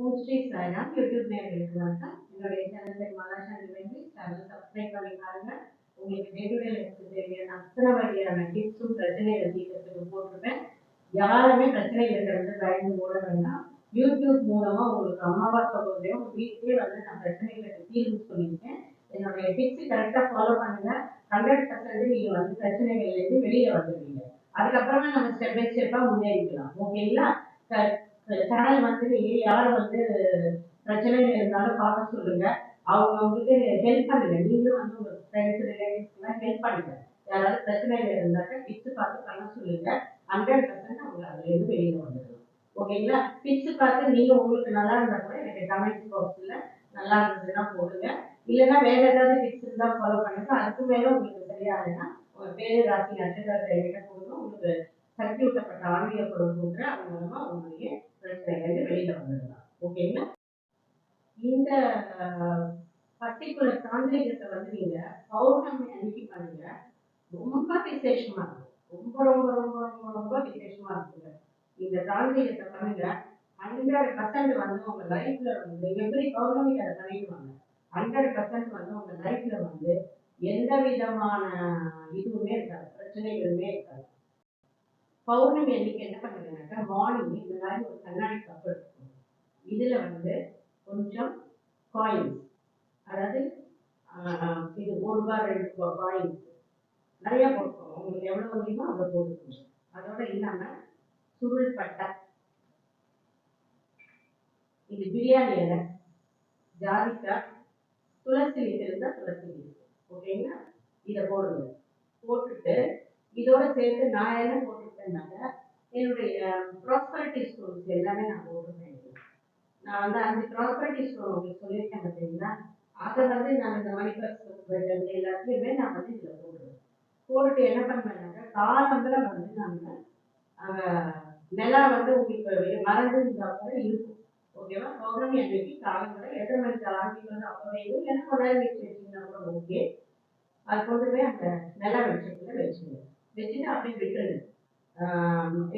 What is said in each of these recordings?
ஓம் Sri Sairam YouTube நேர்களுக்கு வணக்கம் என்னுடைய சேனலில் மகாசாமி வேண்டி சேனல் சப்ஸ்கிரைப் பண்ணி பாருங்க. உங்களுக்கு டே எனக்கு தேவையான அத்தனை வகையான டிப்ஸும் பிரச்சனைகள் தீர்க்கறதுக்கு போட்டிருப்பேன். யாருமே பிரச்சனை இருக்கிறது பயந்து ஓட வேண்டாம். யூடியூப் மூலமா உங்களுக்கு அம்மாவா சொல்றதையும் வீட்டிலே வந்து நான் பிரச்சனைகளுக்கு தீர்வு சொல்லியிருக்கேன். என்னுடைய டிப்ஸ் கரெக்டாக ஃபாலோ பண்ணுங்க. ஹண்ட்ரட் பர்சன்ட் நீங்க வந்து பிரச்சனைகள்லேருந்து வெளியே வந்துடுவீங்க. அதுக்கப்புறமா நம்ம ஸ்டெப் பை ஸ்டெப்பாக முன்னேறிக்கலாம். ஓகேங்களா சேனல் வந்து யார் வந்து பிரச்சனைகள் இருந்தாலும் பார்க்க சொல்லுங்க. அவங்க உங்களுக்கு ஹெல்ப் பண்ணுங்க. நீங்களும் வந்து உங்க ஃப்ரெண்ட்ஸ் ரிலேட்டிவ்ஸ்லாம் ஹெல்ப் பண்ணுங்க. யாராவது பிரச்சனைகள் இருந்தாக்க பிச்சு பார்த்து பண்ண சொல்லுங்க. ஹண்ட்ரட் பர்சன்ட் அவங்க அதுலேருந்து வெளியே வந்துடலாம் ஓகேங்களா? பிச்சு பார்த்து நீங்க உங்களுக்கு நல்லா இருந்தா கூட எனக்கு கமெண்ட் பாக்ஸ்ல நல்லா இருந்ததுன்னா போடுங்க. இல்லைன்னா வேற ஏதாவது டிப்ஸ் இருந்தால் ஃபாலோ பண்ணுங்க. அதுக்கு மேல உங்களுக்கு சரியாகலைன்னா உங்க பேரு ராசி நட்சத்திரத்தை எங்கிட்ட போதும் உங்களுக்கு சக்தி ஊட்டப்பட்ட ஆன்மீக பொருள் கொடுக்குற அது மூலமா உங்களுடைய பிரச்சனைகள் வெளியில வந்துடலாம் ஓகேங்களா இந்த பர்டிகுலர் தாந்திரிகத்தை வந்து நீங்க பௌர்ணமி அன்னைக்கு பண்ணுங்க ரொம்ப விசேஷமா இருக்கும் ரொம்ப ரொம்ப ரொம்ப ரொம்ப ரொம்ப விசேஷமா இருக்குங்க இந்த தாந்திரிகத்தை பண்ணுங்க ஹண்ட்ரட் பர்சன்ட் வந்து உங்க லைஃப்ல வந்து எவ்ரி பௌர்ணமி அதை பண்ணிட்டு வாங்க ஹண்ட்ரட் பர்சன்ட் வந்து உங்க லைஃப்ல வந்து எந்த விதமான இதுவுமே இருக்காது பிரச்சனைகளுமே இருக்காது பௌர்ணமி அன்னைக்கு என்ன பண்ணுறதுனாக்கா மார்னிங் இந்த மாதிரி ஒரு கண்ணாடி கப் இருக்கும். இதுல வந்து கொஞ்சம் காயின்ஸ் அதாவது ஆஹ், இது ஒரு ரூபா ரெண்டு ரூபா காயின்ஸ் நிறைய போட்டுக்கணும் உங்களுக்கு எவ்வளவு முடியுமோ அதை போட்டுக்கணும் அதோட இல்லாம சுருள் பட்டை. இது பிரியாணி இலை. ஜாதிக்காய் துளசி லீஃப் இருந்தா துளசி லீஃப் ஓகேங்களா? இதை போடுங்க. போட்டுட்டு இதோட சேர்த்து நான் என்ன போட்டிருக்கேன்னாக்க என்னுடைய ப்ராஸ்பரிட்டி ஸ்டோர்ஸ் எல்லாமே நான் ஓடுவேன் நான் வந்து அஞ்சு ப்ராஸ்பரிட்டி ஸ்டோர் உங்களுக்கு சொல்லியிருக்கேன் பார்த்தீங்கன்னா அதை வந்து நான் இந்த மணிபர்ஸ் எல்லாத்துலேயுமே நான் வந்து இதில் போடுவேன். போட்டுட்டு என்ன பண்ணுவேன்னாக்கா காலம்பரம் வந்து நாங்கள் அங்கே நிலா வந்து உங்களுக்கு மறந்து இருந்தால் கூட இருக்கும் ஓகேவா பௌர்ணமி அன்னைக்கு காலம்பரம் எத்தனை மணிக்கு ஆரம்பிக்கிறது அப்போ வைக்கும் ஏன்னா கொஞ்ச நேரம் வச்சு வச்சிங்கன்னா கூட ஓகே அது கொண்டு போய் அந்த நில வெளிச்சத்தில் வச்சுருவேன் வச்சுட்டு அப்படியே விட்டுருங்க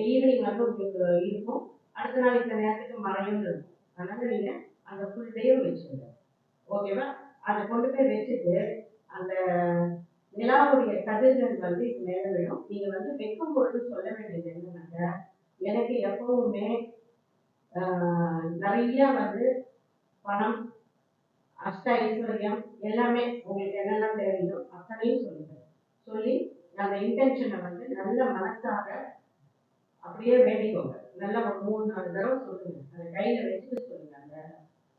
ஈவினிங் வந்து உங்களுக்கு இருக்கும். அடுத்த நாள் இந்த நேரத்துக்கு மழையும் இருக்கும். அதனால நீங்க அந்த ஃபுல் டேயும் வச்சுருங்க ஓகேவா? அதை கொண்டு போய் வச்சுட்டு அந்த நிலாவுடைய கதிர்கள் வந்து இது மேலே விழும். நீங்க வந்து வைக்கும் பொழுது சொல்ல வேண்டியது என்னன்னாக்க எனக்கு எப்பவுமே நிறைய வந்து பணம் அஷ்ட ஐஸ்வர்யம் எல்லாமே உங்களுக்கு என்னென்ன தேவையோ அத்தனையும் சொல்லுங்க சொல்லி அந்த இன்டென்ஷனை வந்து நல்ல மனசாக அப்படியே வேண்டிக்கோங்க. நல்லா ஒரு மூணு நாலு தடவை சொல்லுங்க. அந்த கையில வச்சுட்டு சொல்லுங்க.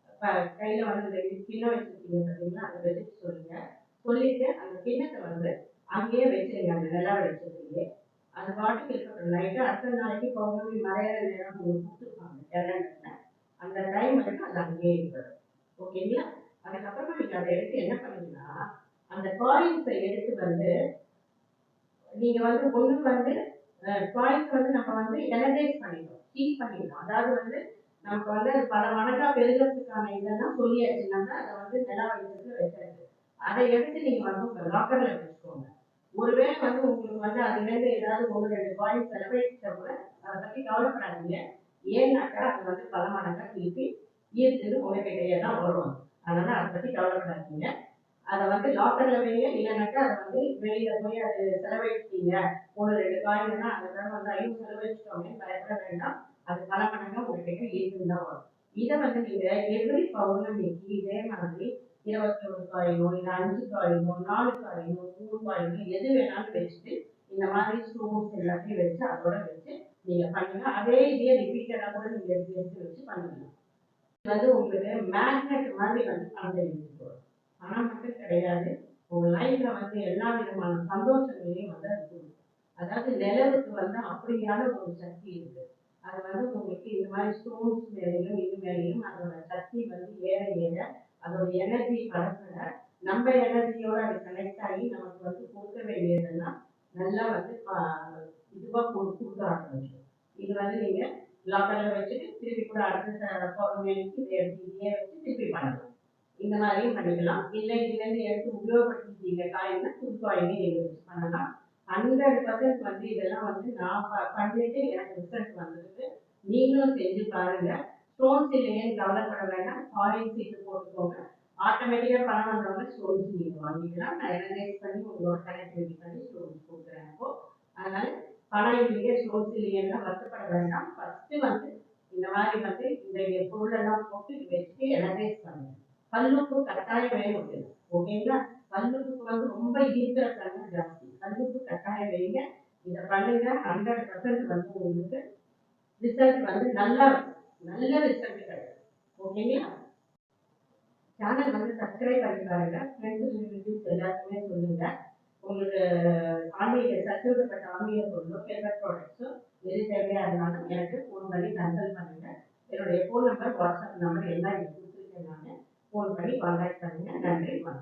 அந்த கையில வந்து அந்த கிண்ணம் வச்சிருக்கீங்க பார்த்தீங்களா? அதை வச்சுட்டு சொல்லுங்க. சொல்லிட்டு அந்த கிண்ணத்தை வந்து அங்கேயே வச்சிருங்க. அந்த நிலா வச்சிருக்கீங்க. அது பாட்டுக்கு இருக்கட்டும் நைட்டு அடுத்த நாளைக்கு பௌர்ணமி மறையிற நேரம் உங்களுக்கு கொடுத்துருப்பாங்க. கேலண்டர்ல அந்த டைம் வரைக்கும் அது அங்கேயே இருக்கணும் ஓகேங்களா அதுக்கப்புறமா நீங்க அதை எடுத்து என்ன பண்ணீங்கன்னா அந்த காயின்ஸை எடுத்து வந்து நீங்க வந்து ஒண்ணு வந்து காயின்ஸ் வந்து நம்ம வந்து எனர்ஜைஸ் பண்ணிட்டோம் ஹீட் பண்ணிட்டோம் அதாவது வந்து நமக்கு வந்து பல மடங்கா பெருகிறதுக்கான இதெல்லாம் சொல்லியாச்சு. நம்ம அதை வந்து நில வைக்கிறதுக்கு வைக்கிறது. அதை எடுத்து நீங்க வந்து உங்க லாக்கர்ல வச்சுக்கோங்க. ஒருவேளை வந்து உங்களுக்கு வந்து அதுலேருந்து ஏதாவது ஒரு ரெண்டு காயின்ஸ் செலவழிச்சா கூட அதை பத்தி கவலைப்படாதீங்க. ஏன்னாக்கா அது வந்து பல மடங்கா திருப்பி ஈர்த்துட்டு உங்ககிட்டயே தான் வரும். அதனால அதை பத்தி கவலைப்படாதீங்க. அதை வந்து லாக்கர்ல வைங்க இல்லைனாக்கா அதை வந்து வெளியில போய் அது செலவழிச்சிட்டீங்க. ஒரு ரெண்டு காயின்னா அதெல்லாம் வந்து ஐநூறு செலவழிச்சிட்டோமே பயப்பட வேண்டாம். அது பல மடங்கா உங்ககிட்ட ஈர்த்துன்னு தான் வரும். இதை வந்து நீங்க எவ்ரி பௌர்ணமிக்கு இதே மாதிரி இருபத்தி ஒரு காயினோ இல்லை அஞ்சு காயினோ நாலு காயினோ மூணு காயினோ எது வேணாலும் வச்சுட்டு இந்த மாதிரி ஸ்டோன்ஸ் எல்லாத்தையும் வச்சு அதோட வச்சு நீங்க பண்ணுங்க. அதே இதே ரிப்பீட்டடா கூட நீங்க எடுத்து எடுத்து வச்சு பண்ணுங்க வந்து உங்களுக்கு மேக்னெட் மாதிரி வந்து பணத்தை எடுத்துட்டு பணம் மட்டும் கிடையாது. உங்க லைஃப்ல வந்து எல்லா விதமான சந்தோஷங்களையும் வந்து அது கொடுக்கும். அதாவது நிலவுக்கு வந்து அப்படியான ஒரு சக்தி இருக்கு. அது வந்து உங்களுக்கு இந்த மாதிரி ஸ்டோன்ஸ் மேலேயும் இது மேலேயும் அதோட சக்தி வந்து ஏற ஏற அதோட எனர்ஜி பரப்புற நம்ம எனர்ஜியோட அது கனெக்ட் ஆகி நமக்கு வந்து கொடுக்க வேண்டியதெல்லாம் நல்லா வந்து ப- இதுவா கொடுக்க ஆரம்பிச்சு இது வந்து நீங்க லாக்கர்ல வச்சுட்டு திருப்பி கூட அடுத்த பௌர்ணமிக்கு இதை எடுத்து இதையே வச்சு திருப்பி பண்ணலாம். இந்த மாதிரியும் பண்ணிக்கலாம். இல்லை இதுலேருந்து எடுத்து உபயோகப்படுத்திக்கிட்டீங்க காயின்னா புது காயினே நீங்க வச்சு பண்ணலாம். ஹண்ட்ரட் பர்சன்ட் வந்து இதெல்லாம் வந்து நான் ப- பண்ணிட்டு எனக்கு ரிசல்ட் வந்திருக்கு நீங்களும் செஞ்சு பாருங்க. ஸ்டோன்ஸ் இல்லையேன்னு கவலைப்பட வேண்டாம். ஃபாரின் சீட்டு போட்டுக்கோங்க. ஆட்டோமேட்டிக்காக பணம் வந்தவங்க ஸ்டோன்ஸ் நீங்கள் வாங்கிக்கலாம். நான் எனலைஸ் பண்ணி உங்களோட கனெக்டிவிட்டி பண்ணி ஸ்டோன்ஸ் கொடுக்குறேன் அப்போ. அதனால பணம் இல்லையே ஸ்டோன்ஸ் இல்லையேன்னா வருத்தப்பட வேண்டாம். ஃபஸ்ட்டு வந்து இந்த மாதிரி வந்து இந்த பொருளெல்லாம் போட்டு வச்சு எனலைஸ் பண்ணுங்க. பல்லுப்பு கட்டாயம் வேணும் உண்டு. ஓகேங்களா கல்லுப்புக்கு வந்து ரொம்ப ஈர்க்கிற தன்மை ஜாஸ்தி. பல்லுப்பு கட்டாயம் வைங்க இதை பண்ணுங்க ஹண்ட்ரட் பர்சன்ட் வந்து உங்களுக்கு ரிசல்ட் வந்து நல்லா நல்ல ரிசல்ட் கிடைக்கும் ஓகேங்களா சேனல் வந்து சப்ஸ்கிரைப் பண்ணி பாருங்க. ஃப்ரெண்ட்ஸ் ரிலேட்டிவ்ஸ் எல்லாருக்குமே சொல்லுங்க. உங்களுக்கு ஆன்மீக சர்டிஃபிகேட் ஆன்மீக பொருளும் ஃபேவரட் ப்ராடக்ட்ஸும் எது தேவையா இருந்தாலும் எனக்கு ஃபோன் பண்ணி கன்சல்ட் பண்ணுங்க. என்னுடைய ஃபோன் நம்பர் வாட்ஸ்அப் நம்பர் எல்லாம் இருக்கு. ஃபோன் பண்ணி கான்டாக்ட் பண்ணுங்க. நன்றி வணக்கம்.